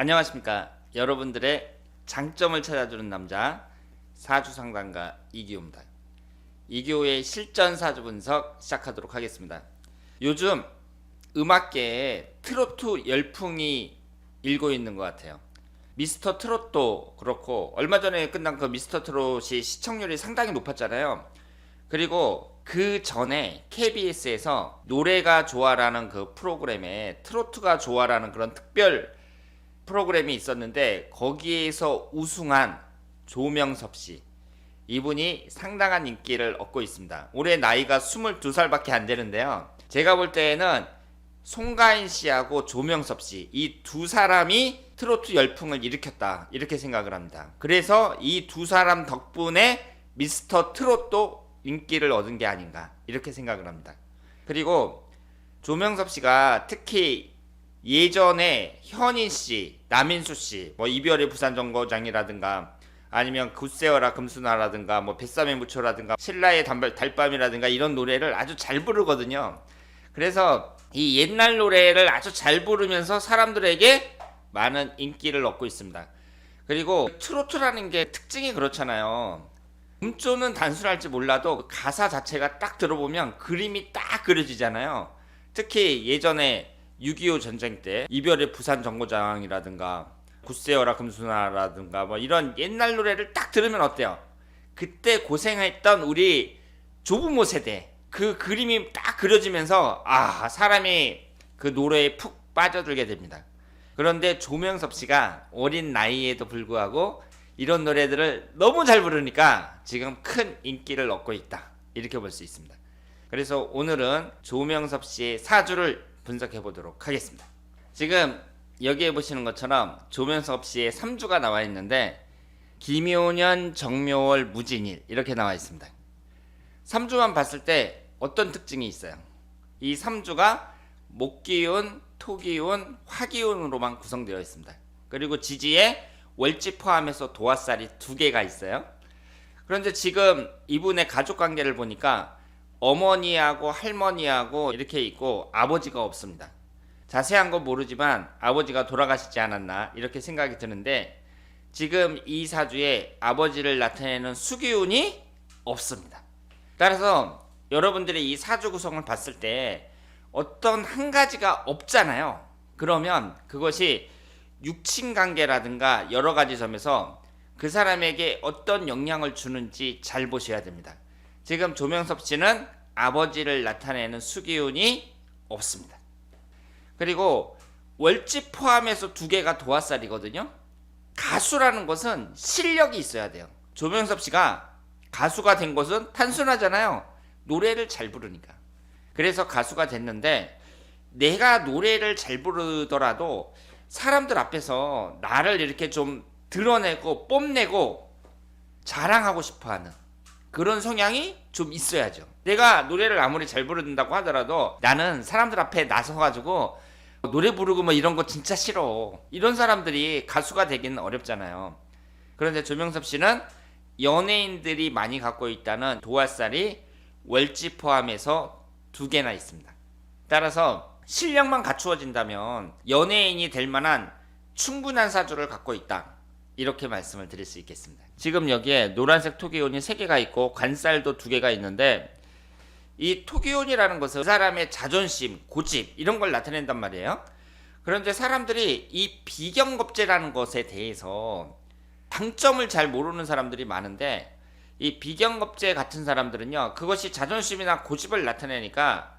안녕하십니까 여러분들의 장점을 찾아주는 남자 사주 상담가 이기호입니다. 이기호의 실전 사주 분석 시작하도록 하겠습니다. 요즘 음악계에 트로트 열풍이 일고 있는 것 같아요. 미스터 트롯도 그렇고 얼마 전에 끝난 그 미스터 트롯이 시청률이 상당히 높았잖아요. 그리고 그 전에 KBS에서 노래가 좋아라는 그 프로그램에 트로트가 좋아라는 그런 특별 프로그램이 있었는데 거기에서 우승한 조명섭 씨 이분이 상당한 인기를 얻고 있습니다. 올해 나이가 22살밖에 안 되는데요. 제가 볼 때에는 송가인 씨하고 조명섭 씨 이 두 사람이 트로트 열풍을 일으켰다 이렇게 생각을 합니다. 그래서 이 두 사람 덕분에 미스터 트롯도 인기를 얻은 게 아닌가 이렇게 생각을 합니다. 그리고 조명섭 씨가 특히 예전에 현인 씨, 남인수 씨, 뭐 이별의 부산 정거장이라든가 아니면 굿세어라 금수나라든가 뭐 뱃삼의 무초라든가 신라의 담발, 달밤이라든가 이런 노래를 아주 잘 부르거든요. 그래서 이 옛날 노래를 아주 잘 부르면서 사람들에게 많은 인기를 얻고 있습니다. 그리고 트로트라는 게 특징이 그렇잖아요. 음조는 단순할지 몰라도 가사 자체가 딱 들어보면 그림이 딱 그려지잖아요. 특히 예전에 6.25 전쟁 때 이별의 부산 정거장이라든가 굿세어라 금수나라든가 뭐 이런 옛날 노래를 딱 들으면 어때요? 그때 고생했던 우리 조부모 세대 그 그림이 딱 그려지면서 아 사람이 그 노래에 푹 빠져들게 됩니다. 그런데 조명섭 씨가 어린 나이에도 불구하고 이런 노래들을 너무 잘 부르니까 지금 큰 인기를 얻고 있다 이렇게 볼 수 있습니다. 그래서 오늘은 조명섭 씨의 사주를 분석해 보도록 하겠습니다. 지금 여기에 보시는 것처럼 조명섭 씨의 3주가 나와 있는데 김효년, 정묘월, 무진일 이렇게 나와 있습니다. 3주만 봤을 때 어떤 특징이 있어요? 이 3주가 목기운, 토기운, 화기운으로만 구성되어 있습니다. 그리고 지지에 월지 포함해서 도화살이 두 개가 있어요. 그런데 지금 이분의 가족 관계를 보니까 어머니하고 할머니하고 이렇게 있고 아버지가 없습니다. 자세한 건 모르지만 아버지가 돌아가시지 않았나 이렇게 생각이 드는데 지금 이 사주에 아버지를 나타내는 수기운이 없습니다. 따라서 여러분들이 이 사주 구성을 봤을 때 어떤 한 가지가 없잖아요. 그러면 그것이 육친 관계라든가 여러 가지 점에서 그 사람에게 어떤 영향을 주는지 잘 보셔야 됩니다. 지금 조명섭 씨는 아버지를 나타내는 수기운이 없습니다. 그리고 월지 포함해서 두 개가 도화살이거든요. 가수라는 것은 실력이 있어야 돼요. 조명섭 씨가 가수가 된 것은 단순하잖아요. 노래를 잘 부르니까. 그래서 가수가 됐는데 내가 노래를 잘 부르더라도 사람들 앞에서 나를 이렇게 좀 드러내고 뽐내고 자랑하고 싶어 하는 그런 성향이 좀 있어야죠. 내가 노래를 아무리 잘 부른다고 하더라도 나는 사람들 앞에 나서가지고 노래 부르고 뭐 이런 거 진짜 싫어. 이런 사람들이 가수가 되기는 어렵잖아요. 그런데 조명섭 씨는 연예인들이 많이 갖고 있다는 도화살이 월지 포함해서 두 개나 있습니다. 따라서 실력만 갖추어진다면 연예인이 될 만한 충분한 사주를 갖고 있다. 이렇게 말씀을 드릴 수 있겠습니다. 지금 여기에 노란색 토기온이 3개가 있고 관살도 2개가 있는데 이 토기온이라는 것은 그 사람의 자존심, 고집 이런 걸 나타낸단 말이에요. 그런데 사람들이 이 비경겁제라는 것에 대해서 장점을 잘 모르는 사람들이 많은데 이 비경겁제 같은 사람들은요 그것이 자존심이나 고집을 나타내니까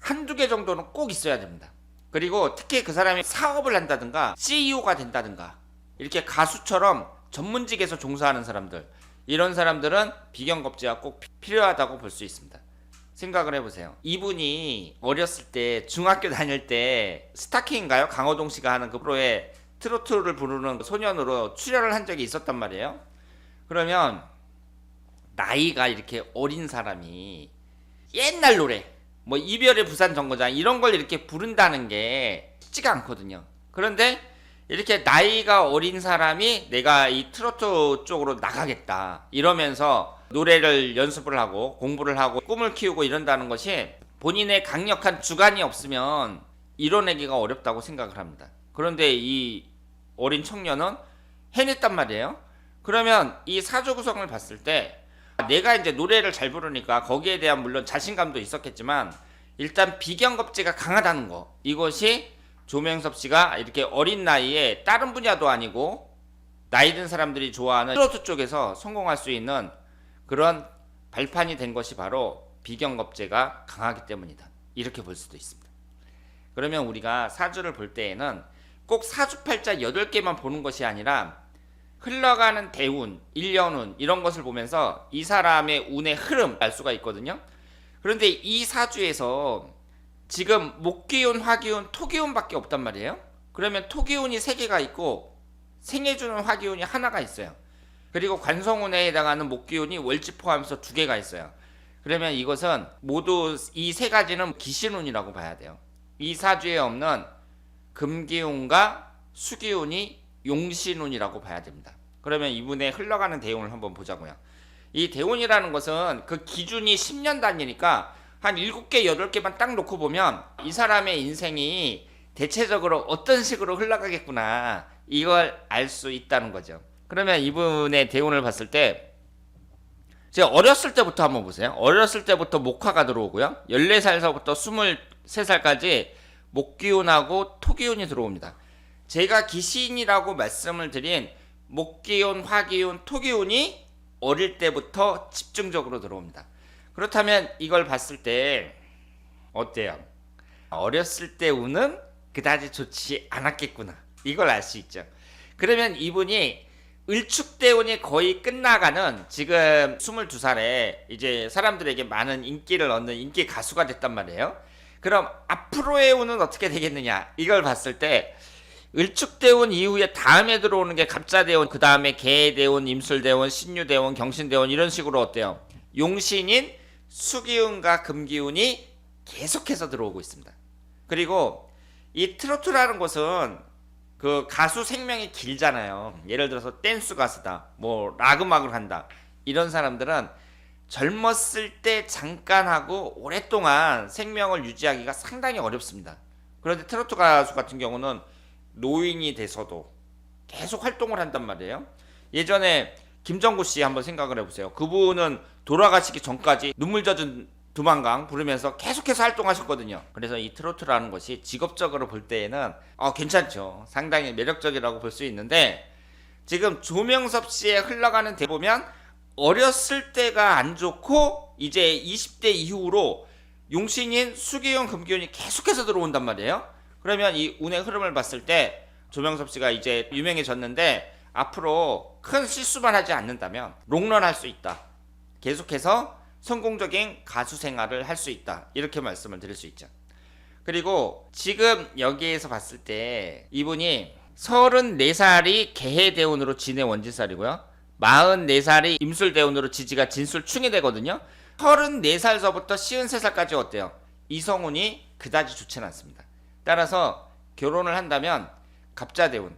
한두 개 정도는 꼭 있어야 됩니다. 그리고 특히 그 사람이 사업을 한다든가 CEO가 된다든가 이렇게 가수처럼 전문직에서 종사하는 사람들 이런 사람들은 비경겁제가 꼭 필요하다고 볼 수 있습니다. 생각을 해보세요. 이분이 어렸을 때 중학교 다닐 때 스타킹인가요? 강호동 씨가 하는 그 프로에 트로트를 부르는 소년으로 출연을 한 적이 있었단 말이에요. 그러면 나이가 이렇게 어린 사람이 옛날 노래 뭐 이별의 부산 정거장 이런 걸 이렇게 부른다는 게 쉽지가 않거든요. 그런데 이렇게 나이가 어린 사람이 내가 이 트로트 쪽으로 나가겠다 이러면서 노래를 연습을 하고 공부를 하고 꿈을 키우고 이런다는 것이 본인의 강력한 주관이 없으면 이뤄내기가 어렵다고 생각을 합니다. 그런데 이 어린 청년은 해냈단 말이에요. 그러면 이 사주 구성을 봤을 때 내가 이제 노래를 잘 부르니까 거기에 대한 물론 자신감도 있었겠지만 일단 비경겁제가 강하다는 거 이것이 조명섭 씨가 이렇게 어린 나이에 다른 분야도 아니고 나이 든 사람들이 좋아하는 트로트 쪽에서 성공할 수 있는 그런 발판이 된 것이 바로 비경겁제가 강하기 때문이다. 이렇게 볼 수도 있습니다. 그러면 우리가 사주를 볼 때에는 꼭 사주팔자 8개만 보는 것이 아니라 흘러가는 대운, 일년운 이런 것을 보면서 이 사람의 운의 흐름 알 수가 있거든요. 그런데 이 사주에서 지금 목기운, 화기운, 토기운밖에 없단 말이에요. 그러면 토기운이 세 개가 있고 생해주는 화기운이 하나가 있어요. 그리고 관성운에 해당하는 목기운이 월지 포함해서 두 개가 있어요. 그러면 이것은 모두 이 세 가지는 기신운이라고 봐야 돼요. 이 사주에 없는 금기운과 수기운이 용신운이라고 봐야 됩니다. 그러면 이분의 흘러가는 대운을 한번 보자고요. 이 대운이라는 것은 그 기준이 10년 단위니까 한 7개, 8개만 딱 놓고 보면 이 사람의 인생이 대체적으로 어떤 식으로 흘러가겠구나 이걸 알 수 있다는 거죠. 그러면 이분의 대운을 봤을 때 제가 어렸을 때부터 한번 보세요. 어렸을 때부터 목화가 들어오고요. 14살서부터 23살까지 목기운하고 토기운이 들어옵니다. 제가 기신이라고 말씀을 드린 목기운, 화기운, 토기운이 어릴 때부터 집중적으로 들어옵니다. 그렇다면 이걸 봤을 때 어때요? 어렸을 때 운은 그다지 좋지 않았겠구나. 이걸 알 수 있죠. 그러면 이분이 을축대운이 거의 끝나가는 지금 22살에 이제 사람들에게 많은 인기를 얻는 인기 가수가 됐단 말이에요. 그럼 앞으로의 운은 어떻게 되겠느냐? 이걸 봤을 때 을축대운 이후에 다음에 들어오는 게 갑자대운, 그 다음에 개대운, 임술대운, 신유대운, 경신대운 이런 식으로 어때요? 용신인 수기운과 금기운이 계속해서 들어오고 있습니다. 그리고 이 트로트라는 것은 그 가수 생명이 길잖아요. 예를 들어서 댄스 가수다, 뭐 락 음악을 한다 이런 사람들은 젊었을 때 잠깐 하고 오랫동안 생명을 유지하기가 상당히 어렵습니다. 그런데 트로트 가수 같은 경우는 노인이 돼서도 계속 활동을 한단 말이에요. 예전에 김정구 씨 한번 생각을 해보세요. 그분은 돌아가시기 전까지 눈물 젖은 두만강 부르면서 계속해서 활동하셨거든요. 그래서 이 트로트라는 것이 직업적으로 볼 때에는 어, 괜찮죠. 상당히 매력적이라고 볼 수 있는데 지금 조명섭 씨의 흘러가는 대 보면 어렸을 때가 안 좋고 이제 20대 이후로 용신인 수기용 금기운이 계속해서 들어온단 말이에요. 그러면 이 운의 흐름을 봤을 때 조명섭 씨가 이제 유명해졌는데 앞으로 큰 실수만 하지 않는다면 롱런 할 수 있다. 계속해서 성공적인 가수 생활을 할 수 있다. 이렇게 말씀을 드릴 수 있죠. 그리고 지금 여기에서 봤을 때 이분이 34살이 개해대운으로 진해 원진살이고요. 44살이 임술대운으로 지지가 진술충이 되거든요. 34살서부터 53살까지 어때요? 이성운이 그다지 좋지는 않습니다. 따라서 결혼을 한다면 갑자대운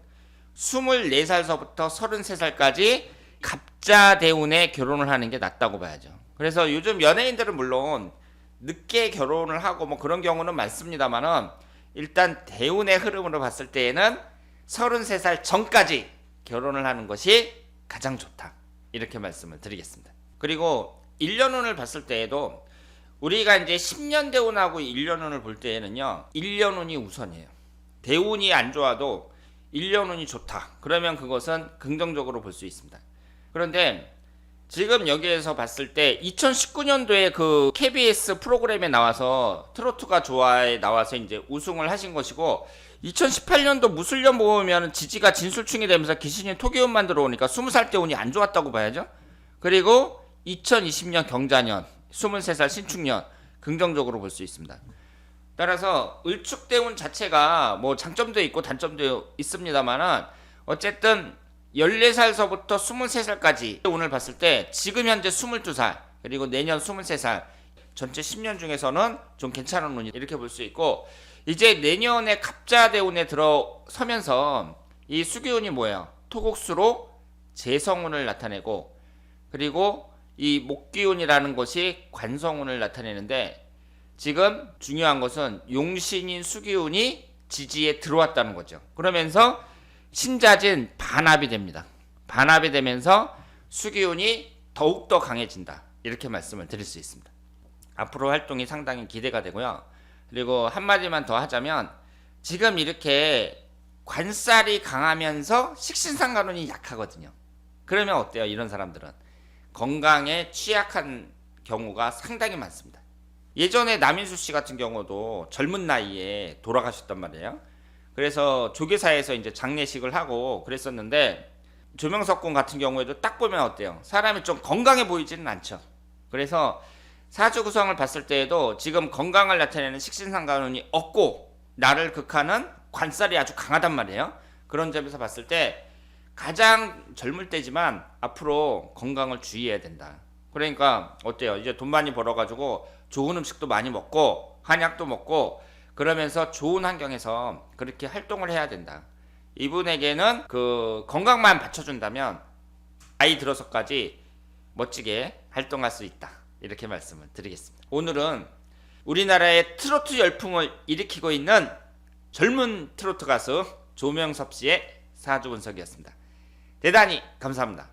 24살서부터 33살까지 갑 자대운에 결혼을 하는 게 낫다고 봐야죠. 그래서 요즘 연예인들은 물론 늦게 결혼을 하고 뭐 그런 경우는 많습니다만은 일단 대운의 흐름으로 봤을 때에는 33살 전까지 결혼을 하는 것이 가장 좋다. 이렇게 말씀을 드리겠습니다. 그리고 1년운을 봤을 때에도 우리가 이제 10년 대운하고 1년운을 볼 때에는요. 1년운이 우선이에요. 대운이 안 좋아도 1년운이 좋다. 그러면 그것은 긍정적으로 볼 수 있습니다. 그런데 지금 여기에서 봤을 때 2019년도에 그 KBS 프로그램에 나와서 트로트가 좋아에 나와서 이제 우승을 하신 것이고 2018년도 무술년 보면 지지가 진술충이 되면서 기신이 토기운만 들어오니까 20살 때 운이 안 좋았다고 봐야죠. 그리고 2020년 경자년 23살 신축년 긍정적으로 볼 수 있습니다. 따라서 을축대운 자체가 뭐 장점도 있고 단점도 있습니다만은 어쨌든 14살서부터 23살까지 운을 봤을 때 지금 현재 22살 그리고 내년 23살 전체 10년 중에서는 좀 괜찮은 운이 이렇게 볼 수 있고 이제 내년에 갑자대운에 들어서면서 이 수기운이 뭐예요? 토국수로 재성운을 나타내고 그리고 이 목기운이라는 것이 관성운을 나타내는데 지금 중요한 것은 용신인 수기운이 지지에 들어왔다는 거죠. 그러면서 신자진 반합이 됩니다. 반합이 되면서 수기운이 더욱더 강해진다. 이렇게 말씀을 드릴 수 있습니다. 앞으로 활동이 상당히 기대가 되고요. 그리고 한마디만 더 하자면 지금 이렇게 관살이 강하면서 식신상간운이 약하거든요. 그러면 어때요? 이런 사람들은 건강에 취약한 경우가 상당히 많습니다. 예전에 남인수 씨 같은 경우도 젊은 나이에 돌아가셨단 말이에요. 그래서 조계사에서 이제 장례식을 하고 그랬었는데 조명석 군 같은 경우에도 딱 보면 어때요? 사람이 좀 건강해 보이지는 않죠. 그래서 사주 구성을 봤을 때에도 지금 건강을 나타내는 식신상관운이 없고 나를 극하는 관살이 아주 강하단 말이에요. 그런 점에서 봤을 때 가장 젊을 때지만 앞으로 건강을 주의해야 된다. 그러니까 어때요? 이제 돈 많이 벌어가지고 좋은 음식도 많이 먹고 한약도 먹고 그러면서 좋은 환경에서 그렇게 활동을 해야 된다. 이분에게는 그 건강만 받쳐준다면 아이 들어서까지 멋지게 활동할 수 있다. 이렇게 말씀을 드리겠습니다. 오늘은 우리나라의 트로트 열풍을 일으키고 있는 젊은 트로트 가수 조명섭 씨의 사주 분석이었습니다. 대단히 감사합니다.